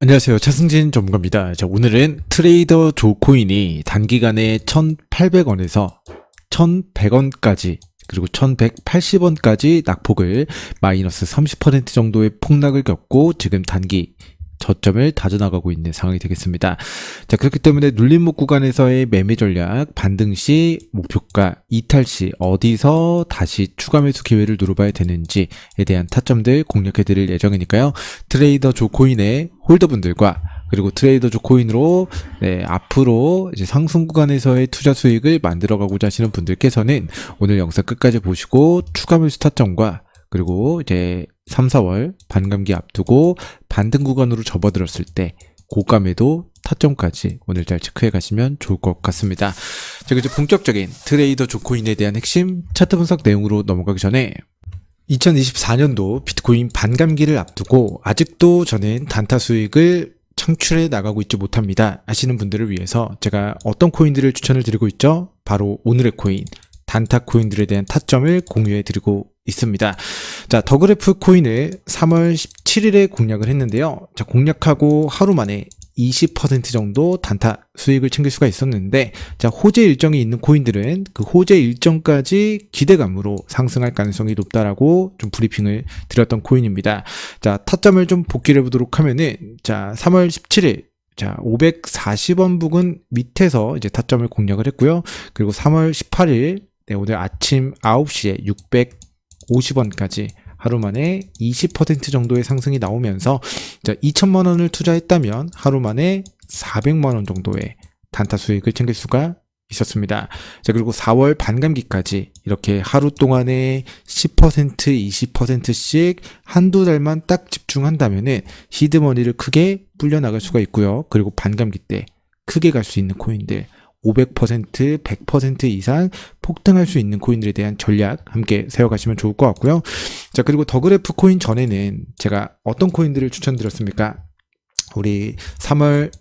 안녕하세요. 차승진 전문가입니다. 자, 오늘은 트레이더 조코인이 단기간에 1,800원에서 1,100원까지 그리고 1,180원까지 낙폭을 마이너스 30% 정도의 폭락을 겪고 지금 단기 저점을 다져나가고 있는 상황이 되겠습니다. 자, 그렇기 때문에 눌림목 구간에서의 매매 전략, 반등 시, 목표가, 이탈 시 어디서 다시 추가 매수 기회를 누려봐야 되는지에 대한 타점들 공략해 드릴 예정이니까요. 트레이더 조코인의 홀더분들과 그리고 트레이더 조코인으로 네, 앞으로 이제 상승 구간에서의 투자 수익을 만들어가고자 하시는 분들께서는 오늘 영상 끝까지 보시고 추가 매수 타점과 그리고 이제 3, 4월 반감기 앞두고 반등 구간으로 접어들었을 때 고감에도 타점까지 오늘 잘 체크해 가시면 좋을 것 같습니다. 자, 이제 본격적인 트레이더 조코인에 대한 핵심 차트 분석 내용으로 넘어가기 전에 2024년도 비트코인 반감기를 앞두고 아직도 저는 단타 수익을 창출해 나가고 있지 못합니다. 하시는 분들을 위해서 제가 어떤 코인들을 추천을 드리고 있죠? 바로 오늘의 코인, 단타 코인들에 대한 타점을 공유해 드리고 있습니다. 자, 더그래프 코인을 3월 17일에 공략을 했는데요. 자, 공략하고 하루 만에 20% 정도 단타 수익을 챙길 수가 있었는데, 자, 호재 일정이 있는 코인들은 그 호재 일정까지 기대감으로 상승할 가능성이 높다라고 좀 브리핑을 드렸던 코인입니다. 자, 타점을 좀 복기를 해보도록 하면은, 자, 3월 17일, 자, 540원 부근 밑에서 이제 타점을 공략을 했고요. 그리고 3월 18일, 네, 오늘 아침 9시에 650원까지 하루 만에 20% 정도의 상승이 나오면서 자, 2천만 원을 투자했다면 하루 만에 400만 원 정도의 단타 수익을 챙길 수가 있었습니다. 자, 그리고 4월 반감기까지 이렇게 하루 동안에 10%, 20%씩 한두 달만 딱 집중한다면은 히드머니를 크게 불려나갈 수가 있고요. 그리고 반감기 때 크게 갈 수 있는 코인들 500%, 100% 이상 폭등할 수 있는 코인들에 대한 전략 함께 세워가시면 좋을 것 같고요. 자, 그리고 더그래프 코인 전에는 제가 어떤 코인들을 추천드렸습니까? 우리 3월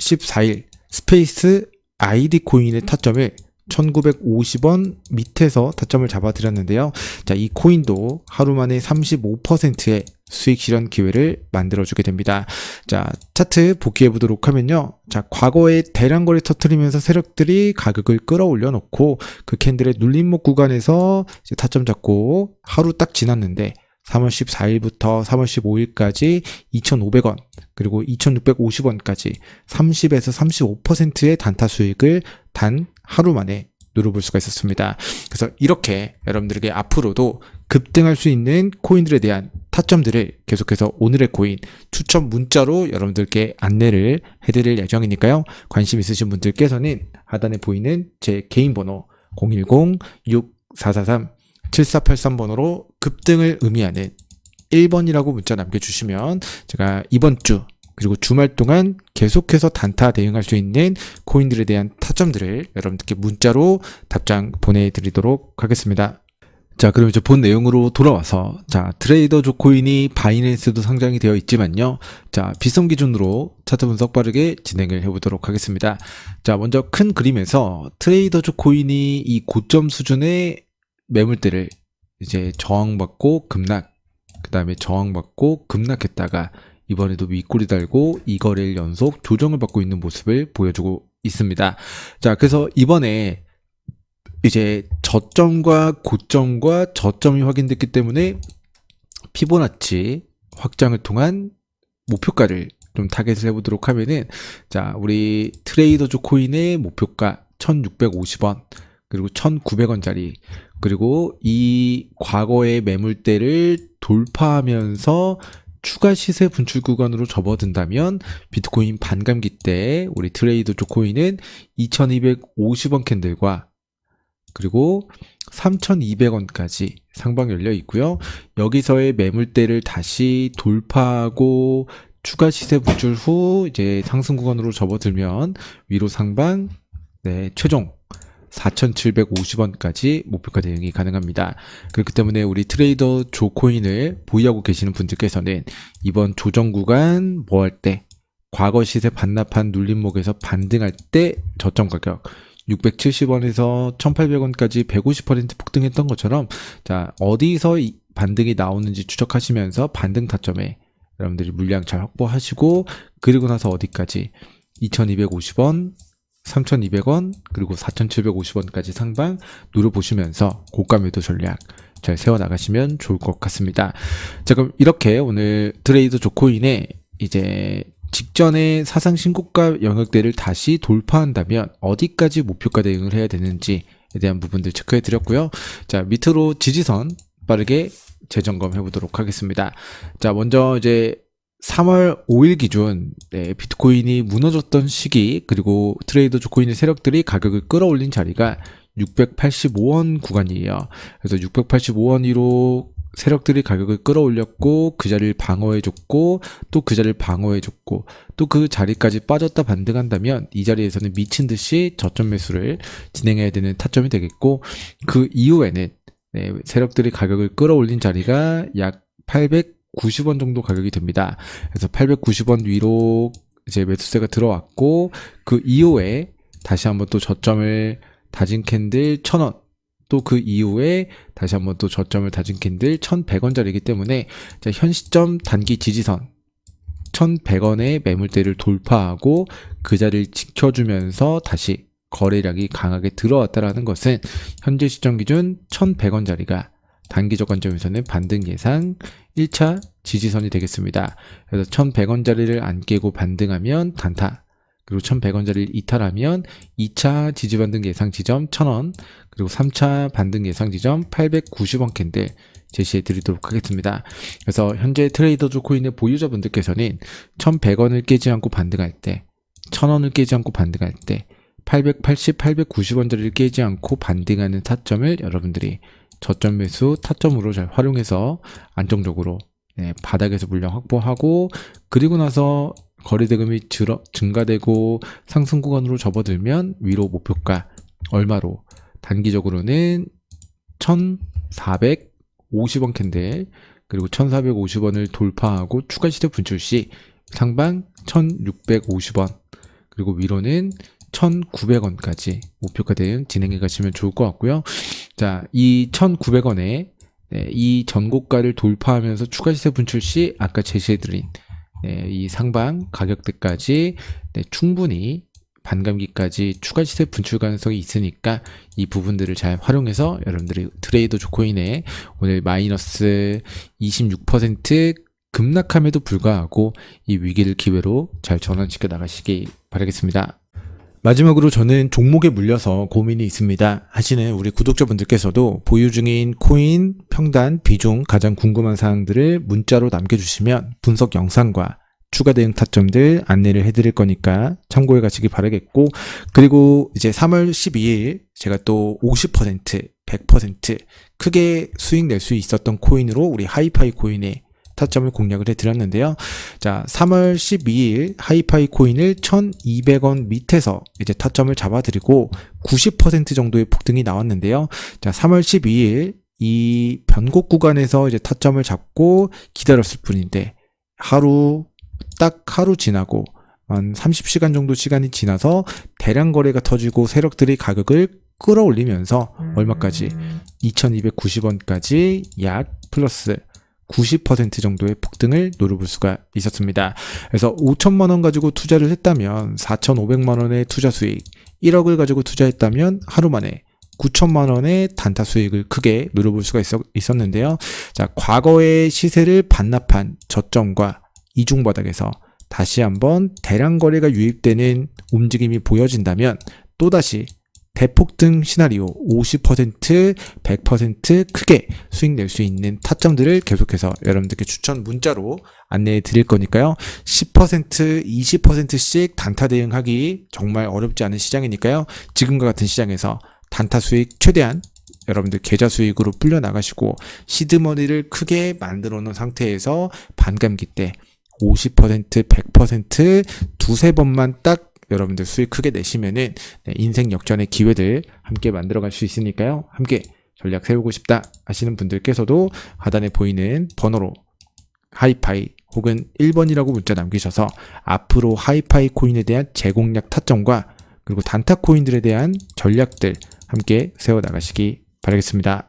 14일 스페이스 아이디 코인의 타점을 1950원 밑에서 타점을 잡아드렸는데요. 자, 이 코인도 하루 만에 35%의 수익 실현 기회를 만들어주게 됩니다. 자, 차트 복귀해 보도록 하면요. 자, 과거에 대량 거래 터트리면서 세력들이 가격을 끌어올려 놓고 그 캔들의 눌림목 구간에서 이제 타점 잡고 하루 딱 지났는데 3월 14일부터 3월 15일까지 2,500원, 그리고 2,650원까지 30에서 35%의 단타 수익을 단 하루 만에 누려볼 수가 있었습니다. 그래서 이렇게 여러분들에게 앞으로도 급등할 수 있는 코인들에 대한 타점들을 계속해서 오늘의 코인 추천 문자로 여러분들께 안내를 해드릴 예정이니까요. 관심 있으신 분들께서는 하단에 보이는 제 개인 번호 010-6443-7483 번호로 급등을 의미하는 1번이라고 문자 남겨주시면 제가 이번 주 그리고 주말 동안 계속해서 단타 대응할 수 있는 코인들에 대한 타점들을 여러분들께 문자로 답장 보내드리도록 하겠습니다. 자, 그럼 이제 본 내용으로 돌아와서, 자, 트레이더 조코인이 바이낸스도 상장이 되어 있지만요. 자, 비썸 기준으로 차트 분석 빠르게 진행을 해 보도록 하겠습니다. 자, 먼저 큰 그림에서 트레이더 조코인이 이 고점 수준의 매물대를 이제 저항받고 급락, 그 다음에 저항받고 급락했다가 이번에도 윗꼬리 달고 이 거래일 연속 조정을 받고 있는 모습을 보여주고 있습니다. 자, 그래서 이번에 이제 저점과 고점과 저점이 확인됐기 때문에 피보나치 확장을 통한 목표가를 좀 타겟을 해보도록 하면은 자 우리 트레이더조 코인의 목표가 1650원 그리고 1900원짜리 그리고 이 과거의 매물대를 돌파하면서 추가 시세 분출 구간으로 접어든다면 비트코인 반감기 때 우리 트레이더 조 코인은 2250원 캔들과 그리고 3,200원까지 상방 열려 있고요. 여기서의 매물대를 다시 돌파하고 추가 시세 분출 후 이제 상승 구간으로 접어들면 위로 상방 네, 최종 4,750원까지 목표가 대응이 가능합니다. 그렇기 때문에 우리 트레이더 조코인을 보유하고 계시는 분들께서는 이번 조정 구간 뭐 할 때 과거 시세 반납한 눌림목에서 반등할 때 저점 가격 670원에서 1800원까지 150% 폭등했던 것처럼 자, 어디서 이 반등이 나오는지 추적하시면서 반등 타점에 여러분들이 물량 잘 확보하시고 그리고 나서 어디까지 2250원, 3200원, 그리고 4750원까지 상방 노려보시면서 고가 매도 전략 잘 세워나가시면 좋을 것 같습니다. 자, 그럼 이렇게 오늘 트레이더 조코인의 이제 직전에 사상 신고가 영역대를 다시 돌파한다면 어디까지 목표가 대응을 해야 되는지에 대한 부분들 체크해 드렸고요. 자, 밑으로 지지선 빠르게 재점검해 보도록 하겠습니다. 자, 먼저 이제 3월 5일 기준 네, 비트코인이 무너졌던 시기 그리고 트레이더 조코인의 세력들이 가격을 끌어올린 자리가 685원 구간이에요. 그래서 685원으로 세력들이 가격을 끌어올렸고 그 자리를 방어해줬고 또 그 자리를 방어해줬고 또 그 자리까지 빠졌다 반등한다면 이 자리에서는 미친 듯이 저점 매수를 진행해야 되는 타점이 되겠고 그 이후에는 네, 세력들이 가격을 끌어올린 자리가 약 890원 정도 가격이 됩니다. 그래서 890원 위로 이제 매수세가 들어왔고 그 이후에 다시 한번 또 저점을 다진 캔들 1000원 또 그 이후에 다시 한번 또 저점을 다진 캔들 1100원짜리이기 때문에 자, 현 시점 단기 지지선 1100원의 매물대를 돌파하고 그 자리를 지켜주면서 다시 거래량이 강하게 들어왔다라는 것은 현재 시점 기준 1100원짜리가 단기적 관점에서는 반등 예상 1차 지지선이 되겠습니다. 그래서 1100원짜리를 안 깨고 반등하면 단타 그리고 1100원짜리를 이탈하면 2차 지지 반등 예상 지점 1000원 그리고 3차 반등 예상 지점 890원 캔들 제시해 드리도록 하겠습니다. 그래서 현재 트레이더조 코인의 보유자분들께서는 1100원을 깨지 않고 반등할 때 1000원을 깨지 않고 반등할 때 880, 890원짜리를 깨지 않고 반등하는 타점을 여러분들이 저점 매수 타점으로 잘 활용해서 안정적으로 네, 바닥에서 물량 확보하고 그리고 나서 거래 대금이 줄어, 증가되고 상승 구간으로 접어들면 위로 목표가 얼마로 단기적으로는 1,450원 캔들 그리고 1,450원을 돌파하고 추가 시대 분출 시 상방 1,650원 그리고 위로는 1,900원까지 목표가 대응 진행해 가시면 좋을 것 같고요. 자, 이 1,900원에 네, 이 전고가를 돌파하면서 추가 시세 분출 시 아까 제시해드린 네, 이 상방 가격대까지 네, 충분히 반감기까지 추가 시세 분출 가능성이 있으니까 이 부분들을 잘 활용해서 여러분들이 트레이더 조코인에 오늘 마이너스 26% 급락함에도 불구하고 이 위기를 기회로 잘 전환시켜 나가시기 바라겠습니다. 마지막으로 저는 종목에 물려서 고민이 있습니다. 하시는 우리 구독자분들께서도 보유 중인 코인, 평단, 비중 가장 궁금한 사항들을 문자로 남겨주시면 분석 영상과 추가 대응 타점들 안내를 해드릴 거니까 참고해 가시기 바라겠고 그리고 이제 3월 12일 제가 또 50%, 100% 크게 수익 낼 수 있었던 코인으로 우리 하이파이 코인에 타점을 공략을 해드렸는데요. 자, 3월 12일 하이파이 코인을 1200원 밑에서 이제 타점을 잡아드리고 90% 정도의 폭등이 나왔는데요. 자, 3월 12일 이 변곡 구간에서 이제 타점을 잡고 기다렸을 뿐인데 하루 딱 하루 지나고 한 30시간 정도 시간이 지나서 대량 거래가 터지고 세력들이 가격을 끌어올리면서 얼마까지 2290원까지 약 플러스 90% 정도의 폭등을 노려볼 수가 있었습니다. 그래서 5천만 원 가지고 투자를 했다면 4,500만 원의 투자 수익, 1억을 가지고 투자했다면 하루 만에 9천만 원의 단타 수익을 크게 노려볼 수가 있었, 는데요 자, 과거의 시세를 반납한 저점과 이중 바닥에서 다시 한번 대량 거래가 유입되는 움직임이 보여진다면 또다시 대폭등 시나리오 50%, 100% 크게 수익 낼 수 있는 타점들을 계속해서 여러분들께 추천 문자로 안내해 드릴 거니까요. 10%, 20%씩 단타 대응하기 정말 어렵지 않은 시장이니까요. 지금과 같은 시장에서 단타 수익 최대한 여러분들 계좌 수익으로 불려 나가시고 시드머니를 크게 만들어 놓은 상태에서 반감기 때 50%, 100% 두세 번만 딱 여러분들 수익 크게 내시면은 네, 인생 역전의 기회들 함께 만들어갈 수 있으니까요. 함께 전략 세우고 싶다 하시는 분들께서도 하단에 보이는 번호로 하이파이 혹은 1번이라고 문자 남기셔서 앞으로 하이파이 코인에 대한 재공략 타점과 그리고 단타 코인들에 대한 전략들 함께 세워 나가시기 바라겠습니다.